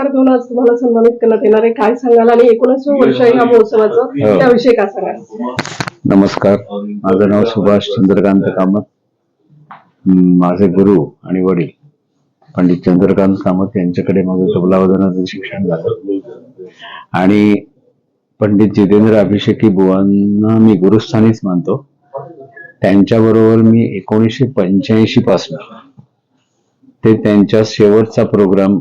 पुरस्कार देऊन आज तुम्हाला सन्मानित करण्यात येणार आहे. काय सांगाल? आणि एकोणीसवं वर्ष आहे ह्या महोत्सवाचं. हो. त्याविषयी काय सांगाल? नमस्कार. माझं नाव सुभाष चंद्रकांत कामत. माझे गुरु आणि वडील पंडित चंद्रकांत कामत यांच्याकडे माझं तबला वादनाचं शिक्षण झालं. आणि पंडित जितेंद्र अभिषेकी बुवांना मी गुरुस्थानीच मानतो. त्यांच्याबरोबर मी एकोणीसशे पंच्याऐंशी पासून ते त्यांच्या शेवटचा प्रोग्राम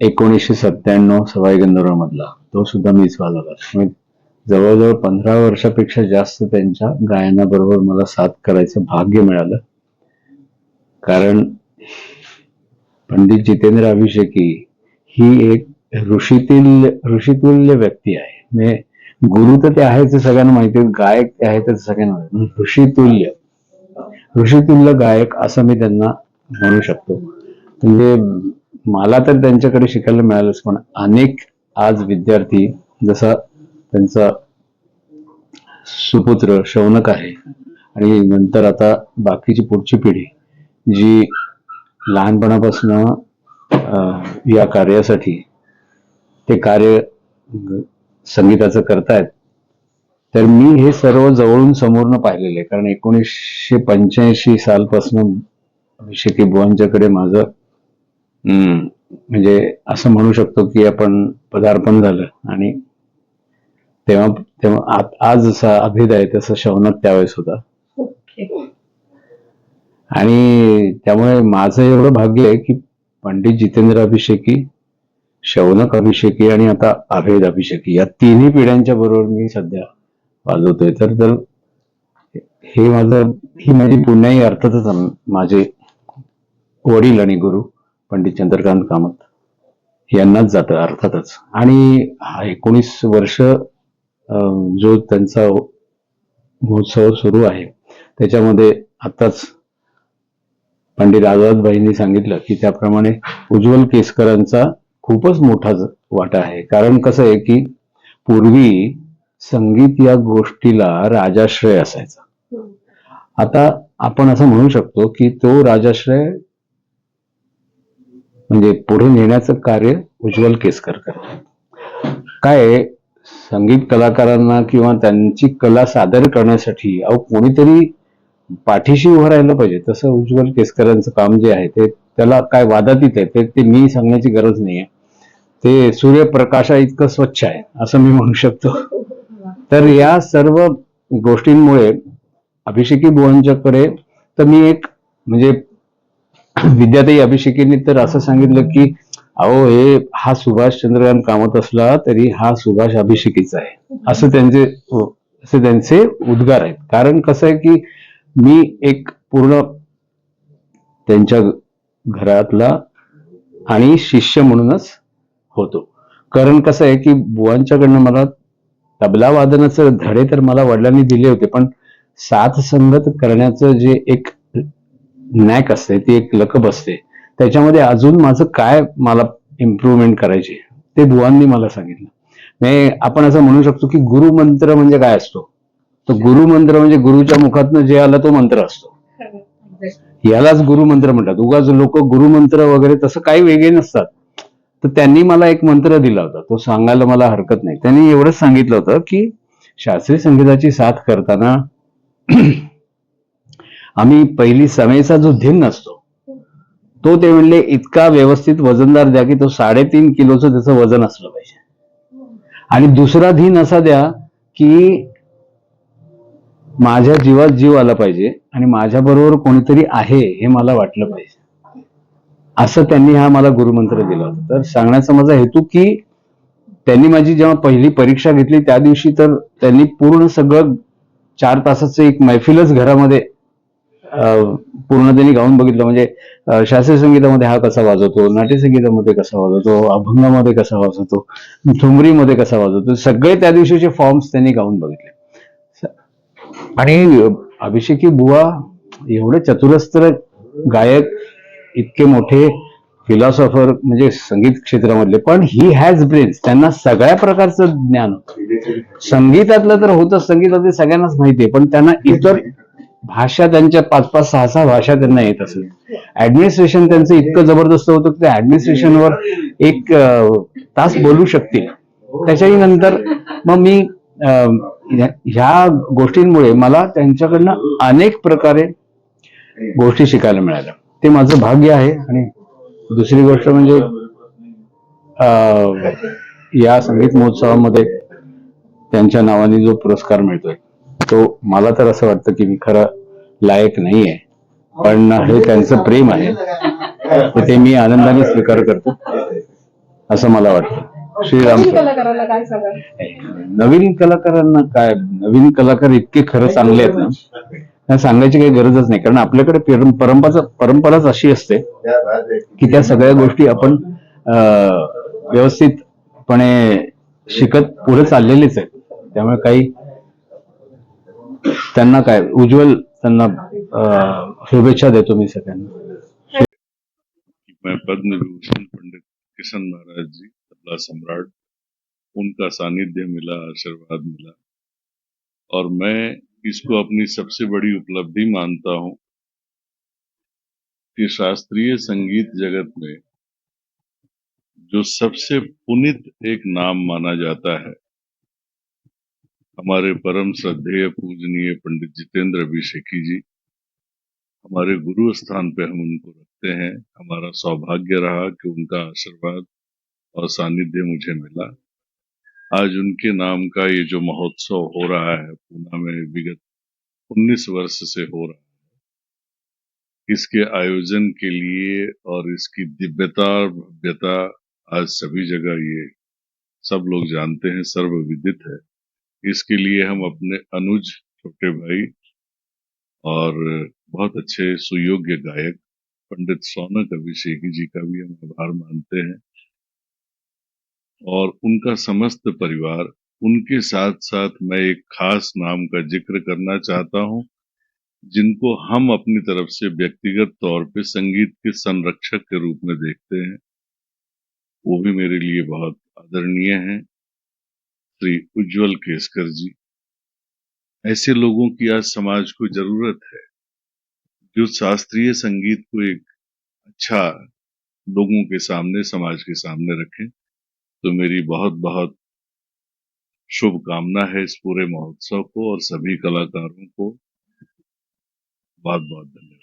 एकोणीसशे सत्त्याण्णव सवाई गंधर्व मधला तो सुद्धा मीच वाजवला. जवळजवळ पंधरा वर्षापेक्षा जास्त त्यांच्या गायनाबरोबर मला साथ करायचं भाग्य मिळालं. कारण पंडित जितेंद्र अभिषेकी ही एक ऋषीतील ऋषितुल्य व्यक्ती आहे. म्हणजे गुरु तर ते आहेच सगळ्यांना माहिती गायक ते आहे तर सगळ्यांना माहिती ऋषितुल्य ऋषितुल्य गायक असं मी त्यांना म्हणू शकतो. म्हणजे मला तर त्यांच्याकडे शिकायला मिळालंच पण अनेक आज विद्यार्थी जसा त्यांचा सुपुत्र शौनक आहे आणि नंतर आता बाकीची पुढची पिढी जी लहानपणापासून अं, या कार्यासाठी ते कार्य संगीताचं करतायत तर मी हे सर्व जवळून समोरनं पाहिलेलं आहे. कारण एकोणीसशे पंच्याऐंशी सालपासून अभिषेकी बुवांच्याकडे माझं म्हणजे असं म्हणू शकतो की आपण पदार्पण झालं आणि तेव्हा तेव्हा आज जसा अभिद आहे तसा शौनक त्यावेळेस होता. ओके. आणि त्यामुळे माझं एवढं भाग्य आहे की पंडित जितेंद्र अभिषेकी शौनक अभिषेकी आणि आता अभेद अभिषेकी या तिन्ही पिढ्यांच्या बरोबर मी सध्या वाजवतोय. तर तर हे माझं ही माझी पुण्याही अर्थातच माझे वडील आणि गुरु. पंडित चंद्रकांत कामत यांनाच जातं अर्थातच. आणि एकोणीस वर्ष जो त्यांचा महोत्सव सुरू आहे त्याच्यामध्ये आताच पंडित आझादभाईंनी सांगितलं की त्याप्रमाणे उज्ज्वल केसकरांचा खूपच मोठा वाटा आहे. कारण कसं आहे की पूर्वी संगीत या गोष्टीला राजाश्रय असायचा. आता आपण असं म्हणू शकतो की तो राजाश्रय म्हणजे पुढे नेण्याचं कार्य उज्ज्वल केसकर करतात. काय संगीत कलाकारांना किंवा त्यांची कला सादर करण्यासाठी अहो कोणीतरी पाठीशी उभं राहिलं पाहिजे. तसं उज्ज्वल केसकरांचं काम जे आहे ते त्याला काय वादातीत आहे ते ते मी सांगण्याची गरज नाही आहे ते सूर्यप्रकाशा इतकं स्वच्छ आहे असं मी म्हणू शकतो. तर या सर्व गोष्टींमुळे अभिषेकी बुवांच्याकडे तर मी एक म्हणजे विद्याताई अभिषेकींनी तर असं सांगितलं की अहो हे हा सुभाष चंद्रकांत कामत असला तरी हा सुभाष अभिषेकीचा आहे. असं त्यांचे हो, असे त्यांचे उद्गार आहेत. कारण कसं आहे की मी एक पूर्ण त्यांच्या घरातला आणि शिष्य म्हणूनच होतो. कारण कसं आहे की बुवांच्याकडनं मला तबला वादनाचं धडे तर मला वडिलांनी दिले होते पण साथ संगत करण्याचं जे एक नॅक असते ती एक लकब असते. त्याच्यामध्ये अजून माझं काय मला इम्प्रूव्हमेंट करायची ते बुवांनी मला सांगितलं. म्हणजे आपण असं म्हणू शकतो की गुरुमंत्र म्हणजे काय असतो? तर गुरुमंत्र म्हणजे गुरुच्या मुखातनं जे आलं तो मंत्र असतो. यालाच गुरुमंत्र म्हणतात. उगाच लोक गुरुमंत्र वगैरे तसं काही वेगळे नसतात. तर त्यांनी मला एक मंत्र दिला होता. तो सांगायला मला हरकत नाही. त्यांनी एवढंच सांगितलं होतं की शास्त्रीय संगीताची साथ करताना आम्ही पहिली समेचा जो धिन असतो तो ते म्हणले इतका व्यवस्थित वजनदार द्या की तो साडेतीन किलोचं त्याचं वजन असलं पाहिजे. आणि दुसरा धीन असा द्या की माझ्या जीवात जीव आला पाहिजे आणि माझ्या बरोबर कोणीतरी आहे हे मला वाटलं पाहिजे. असं त्यांनी हा मला गुरुमंत्र दिला होता. तर सांगण्याचा माझा हेतू की त्यांनी माझी जेव्हा पहिली परीक्षा घेतली त्या दिवशी तर त्यांनी पूर्ण सगळं चार तासाचं एक मैफिलच घरामध्ये पूर्ण त्यांनी गाऊन बघितलं. म्हणजे शास्त्रीय संगीतामध्ये हा कसा वाजवतो नाट्यसंगीतामध्ये कसा वाजवतो अभंगामध्ये कसा वाजवतो ठुमरीमध्ये कसा वाजवतो सगळे त्या दिवशीचे फॉर्म्स त्यांनी गाऊन बघितले. आणि अभिषेकी बुवा एवढे चतुरस्त्र गायक इतके मोठे फिलॉसॉफर म्हणजे संगीत क्षेत्रामधले पण ही हॅज ब्रेन्स त्यांना सगळ्या प्रकारचं ज्ञान होतं. संगीतातलं तर होतं संगीतातलं सगळ्यांनाच माहिती आहे पण त्यांना इतर भाषा त्यांच्या पाच पाच सहा सहा भाषा त्यांना येत असेल. ऍडमिनिस्ट्रेशन त्यांचं इतकं जबरदस्त होतं की ते ऍडमिनिस्ट्रेशनवर एक तास बोलू शकतील. त्याच्याही नंतर मग मी अं, ह्या- ह्या गोष्टींमुळे मला त्यांच्याकडनं अनेक प्रकारे गोष्टी शिकायला मिळाल्या. ते माझं भाग्य आहे आणि दुसरी गोष्ट म्हणजे अं, या संगीत महोत्सवामध्ये त्यांच्या नावाने जो पुरस्कार मिळतोय. तो मला तर असं वाटतं की मी खरं लायक नाहीये पण हे त्यांचं प्रेम आहे. तर ते मी आनंदाने स्वीकार करतो असं मला वाटतं. श्रीराम नवीन कलाकारांना काय नवीन कलाकारांना काय नवीन कलाकार इतके खरं चांगले आहेत ना? सांगायची काही गरजच नाही कारण आपल्याकडे परं- परंपरा परंपराच अशी असते की त्या सगळ्या गोष्टी आपण व्यवस्थितपणे शिकत पुढे चाललेलेच आहेत. त्यामुळे काही त्यांना काय, उज्ज्वल त्यांना शुभेच्छा देतो मी सगळ्यांना. पंडित किशन महाराज जी, तबला सम्राट। उनका सानिध्य मिला, आशीर्वाद मिला। और मैं इसको अपनी सबसे बड़ी उपलब्धि मानता हूँ कि शास्त्रीय संगीत जगत में जो सबसे पुनित एक नाम माना जाता है हमारे परम श्रद्धेय पूजनीय पंडित जितेंद्र अभिषेकी जी, हमारे गुरु स्थान पे हम उनको रखते हैं। हमारा सौभाग्य रहा कि उनका आशीर्वाद और सानिध्य मुझे मिला। आज उनके नाम का ये जो महोत्सव हो रहा है, पूना में विगत 19 वर्ष से हो रहा है। इसके आयोजन के लिए और इसकी दिव्यता और भव्यता आज सभी जगह ये सब लोग जानते हैं, सर्वविदित है। इसके लिए हम अपने अनुज छोटे भाई और बहुत अच्छे सुयोग्य गायक पंडित सौनक अभिषेकी जी का भी हम आभार मानते हैं। और उनका समस्त परिवार, उनके साथ साथ मैं एक खास नाम का ज़िक्र करना चाहता हूँ, जिनको हम अपनी तरफ़ से व्यक्तिगत तौर पे संगीत के संरक्षक के रूप में देखते हैं। वो भी मेरे लिए बहुत आदरणीय हैं। श्री उज्जवल केसकर जी। ऐसे लोगों की आज समाज को ज़रूरत है, जो शास्त्रीय संगीत को एक अच्छा लोगों के सामने, समाज के सामने रखें तो मेरी बहुत बहुत शुभकामना है इस पूरे महोत्सव को और सभी कलाकारों को। बहुत बहुत धन्यवाद।